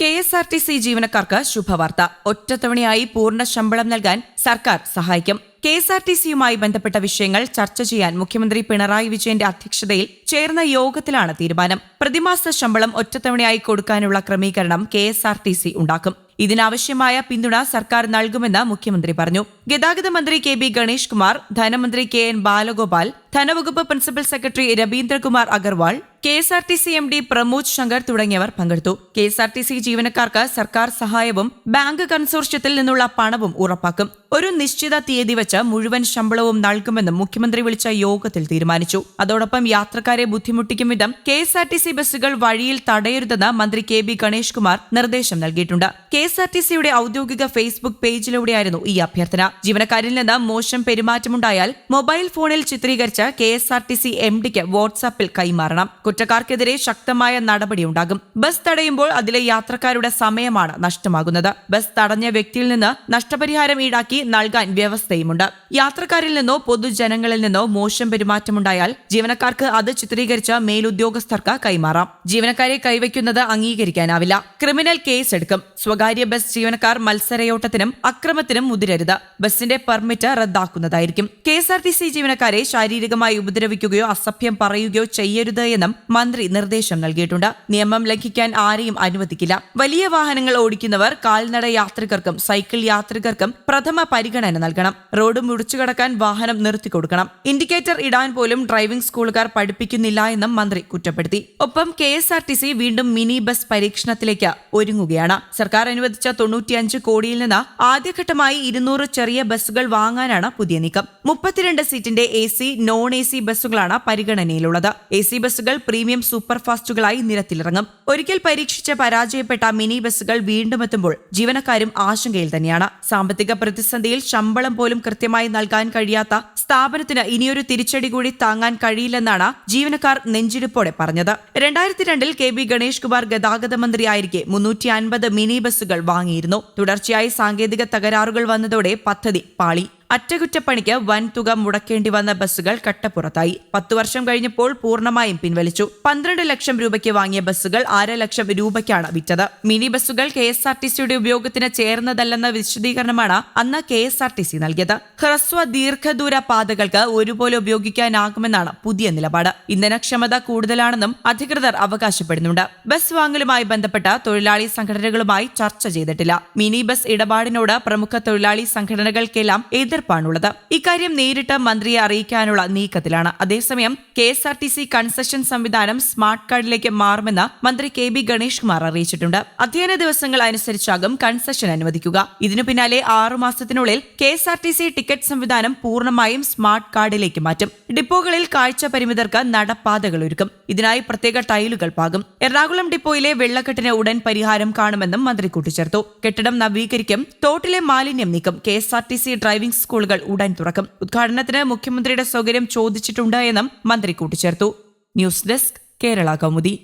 K S R T C ജീവനക്കാർക്ക് ശുഭവാർത്ത. ഒറ്റത്തവണയായി പൂർണ ശമ്പളം നൽകാൻ സർക്കാർ സഹായിക്കും. കെ എസ് ആർ ടി സിയുമായി ബന്ധപ്പെട്ട വിഷയങ്ങൾ ചർച്ച ചെയ്യാൻ മുഖ്യമന്ത്രി പിണറായി വിജയന്റെ അധ്യക്ഷതയിൽ ചേർന്ന യോഗത്തിലാണ് തീരുമാനം. പ്രതിമാസ ശമ്പളം ഒറ്റത്തവണയായി കൊടുക്കാനുള്ള ക്രമീകരണം K S R T C ഉണ്ടാക്കും. ഇതിനാവശ്യമായ പിന്തുണ സർക്കാർ നൽകുമെന്ന് മുഖ്യമന്ത്രി പറഞ്ഞു. ഗതാഗത മന്ത്രി കെ ബി ഗണേഷ് കുമാർ ധനമന്ത്രി K N Balagopal ധനവകുപ്പ് principal secretary Ravindrakumar Agarwal K S R T C M D Pramod Shankar തുടങ്ങിയവർ പങ്കെടുത്തു. K S R T C ജീവനക്കാർക്ക് സർക്കാർ സഹായവും ബാങ്ക് കൺസോർഷ്യത്തിൽ നിന്നുള്ള പണവും ഉറപ്പാക്കും. ഒരു നിശ്ചിത തീയതി വെച്ച് മുഴുവൻ ശമ്പളവും നൽകുമെന്നും മുഖ്യമന്ത്രി വിളിച്ച യോഗത്തിൽ തീരുമാനിച്ചു. അതോടൊപ്പം യാത്രക്കാരെ ബുദ്ധിമുട്ടിക്കും വിധം K S R T C ബസ്സുകൾ വഴിയിൽ തടയരുതെന്ന് മന്ത്രി കെ ബി ഗണേഷ് കുമാർ നിർദ്ദേശം നൽകിയിട്ടുണ്ട്. കെ എസ് ആർ ടി സിയുടെ ഔദ്യോഗിക ഫേസ്ബുക്ക് പേജിലൂടെയായിരുന്നു ഈ അഭ്യർത്ഥന. ജീവനക്കാരിൽ നിന്ന് മോശം പെരുമാറ്റമുണ്ടായാൽ മൊബൈൽ ഫോണിൽ ചിത്രീകരിച്ച് K S R T C M ഡിക്ക് വാട്സാപ്പിൽ കൈമാറണം. കുറ്റക്കാർക്കെതിരെ ശക്തമായ നടപടിയുണ്ടാകും. ബസ് തടയുമ്പോൾ അതിലെ യാത്രക്കാരുടെ സമയമാണ് നഷ്ടമാകുന്നത്. ബസ് തടഞ്ഞ വ്യക്തിയിൽ നിന്ന് നഷ്ടപരിഹാരം ഈടാക്കി നൽകാൻ വ്യവസ്ഥയുമുണ്ട്. യാത്രക്കാരിൽ നിന്നോ പൊതുജനങ്ങളിൽ നിന്നോ മോശം പെരുമാറ്റമുണ്ടായാൽ ജീവനക്കാർക്ക് അത് ചിത്രീകരിച്ച് മേലുദ്യോഗസ്ഥർക്ക് കൈമാറാം. ജീവനക്കാരെ കൈവയ്ക്കുന്നത് അംഗീകരിക്കാനാവില്ല. ക്രിമിനൽ കേസ് എടുക്കും സ്വകാര്യ ബസ് ജീവനക്കാർ മത്സരയോട്ടത്തിനും അക്രമത്തിനും മുതിരരുത്. ബസിന്റെ permit റദ്ദാക്കുന്നതായിരിക്കും. K S R T C ജീവനക്കാരെ ശാരീരികമായി ഉപദ്രവിക്കുകയോ അസഭ്യം പറയുകയോ ചെയ്യരുത് എന്നും മന്ത്രി നിർദ്ദേശം നൽകിയിട്ടുണ്ട്. നിയമം ലംഘിക്കാൻ ആരെയും അനുവദിക്കില്ല. വലിയ വാഹനങ്ങൾ ഓടിക്കുന്നവർ കാൽനട യാത്രികർക്കും സൈക്കിൾ യാത്രികർക്കും പ്രഥമ പരിഗണന നൽകണം. റോഡ് മുടിച്ചുകടക്കാൻ വാഹനം നിർത്തിക്കൊടുക്കണം ഇൻഡിക്കേറ്റർ ഇടാൻ പോലും ഡ്രൈവിംഗ് സ്കൂളുകാർ പഠിപ്പിക്കുന്നില്ല എന്നും മന്ത്രി കുറ്റപ്പെടുത്തി. ഒപ്പം K S R T C വീണ്ടും മിനി ബസ് പരീക്ഷണത്തിലേക്ക് ഒരുങ്ങുകയാണ്. സർക്കാർ അനുവദിച്ച തൊണ്ണൂറ്റിയഞ്ച് കോടിയിൽ നിന്ന് ആദ്യഘട്ടമായി ഇരുന്നൂറ് ചെറിയ ബസ്സുകൾ വാങ്ങാനാണ് പുതിയ നീക്കം. മുപ്പത്തിരണ്ട് സീറ്റിന്റെ A C non A C ബസ്സുകളാണ് പരിഗണനയിലുള്ളത്. എ സി ബസ്സുകൾ പ്രീമിയം സൂപ്പർഫാസ്റ്റുകളായി നിരത്തിലിറങ്ങും. ഒരിക്കൽ പരീക്ഷിച്ച് പരാജയപ്പെട്ട മിനി ബസ്സുകൾ വീണ്ടും എത്തുമ്പോൾ ജീവനക്കാരും ആശങ്കയിൽ തന്നെയാണ്. സാമ്പത്തിക പ്രതിസന്ധിയിൽ ശമ്പളം പോലും കൃത്യമായി നൽകാൻ കഴിയാത്ത സ്ഥാപനത്തിന് ഇനിയൊരു തിരിച്ചടി കൂടി താങ്ങാൻ കഴിയില്ലെന്നാണ് ജീവനക്കാർ നെഞ്ചിരിപ്പോടെ പറഞ്ഞത്. രണ്ടായിരത്തി രണ്ടിൽ കെ ബി ഗണേഷ് കുമാർ ഗതാഗത മന്ത്രിയായിരിക്കെ മുന്നൂറ്റി അൻപത് മിനി ബസ്സുകൾ വാങ്ങിയിരുന്നു. തുടർച്ചയായി സാങ്കേതിക തകരാറുകൾ വന്നതോടെ പദ്ധതി പാളി. അറ്റകുറ്റപ്പണിക്ക് വൻ തുക മുടക്കേണ്ടി വന്ന ബസ്സുകൾ കട്ടപ്പുറത്തായി. പത്തു വർഷം കഴിഞ്ഞപ്പോൾ പൂർണമായും പിൻവലിച്ചു. പന്ത്രണ്ട് ലക്ഷം രൂപയ്ക്ക് വാങ്ങിയ ബസ്സുകൾ അര ലക്ഷം രൂപയ്ക്കാണ് വിറ്റത്. മിനി ബസ്സുകൾ കെ എസ് ആർ ടി സിയുടെ ഉപയോഗത്തിന് ചേർന്നതല്ലെന്ന വിശദീകരണമാണ് അന്ന് K S R T C നൽകിയത്. ഹ്രസ്വ ദീർഘദൂര പാതകൾക്ക് ഒരുപോലെ ഉപയോഗിക്കാനാകുമെന്നാണ് പുതിയ നിലപാട്. ഇന്ധനക്ഷമത കൂടുതലാണെന്നും അധികൃതർ അവകാശപ്പെടുന്നുണ്ട്. ബസ് വാങ്ങലുമായി ബന്ധപ്പെട്ട തൊഴിലാളി സംഘടനകളുമായി ചർച്ച ചെയ്തിട്ടില്ല. മിനി ബസ് ഇടപാടിനോട് പ്രമുഖ തൊഴിലാളി സംഘടനകൾക്കെല്ലാം എതിർപ്പാണുള്ളത് ഇക്കാര്യം നേരിട്ട് മന്ത്രിയെ അറിയിക്കാനുള്ള നീക്കത്തിലാണ്. അതേസമയം K S R T C concession സംവിധാനം സ്മാർട്ട് കാർഡിലേക്ക് മാറുമെന്ന് മന്ത്രി കെ ബി ഗണേഷ് കുമാർ അറിയിച്ചിട്ടുണ്ട്. അധ്യയന ദിവസങ്ങൾ അനുസരിച്ചാകും കൺസെഷൻ അനുവദിക്കുക. ഇതിനു പിന്നാലെ ആറു മാസത്തിനുള്ളിൽ K S R T C ticket സംവിധാനം പൂർണമായും സ്മാർട്ട് കാർഡിലേക്ക് മാറ്റും. ഡിപ്പോകളിൽ കാഴ്ച പരിമിതർക്ക് നടപ്പാതകൾ ഒരുക്കും. ഇതിനായി പ്രത്യേക ടൈലുകൾ പാകും. എറണാകുളം ഡിപ്പോയിലെ വെള്ളക്കെട്ടിന് ഉടൻ പരിഹാരം കാണുമെന്നും മന്ത്രി കൂട്ടിച്ചേർത്തു. കെട്ടിടം നവീകരിക്കും. തോട്ടിലെ മാലിന്യം നീക്കും. K S R T C driving സ്കൂളുകൾ ഉടൻ തുറക്കും. ഉദ്ഘാടനത്തിന് മുഖ്യമന്ത്രിയുടെ സൗകര്യം ചോദിച്ചിട്ടുണ്ട് എന്നും മന്ത്രി കൂട്ടിച്ചേർത്തു. News desk Kerala Kaumudi.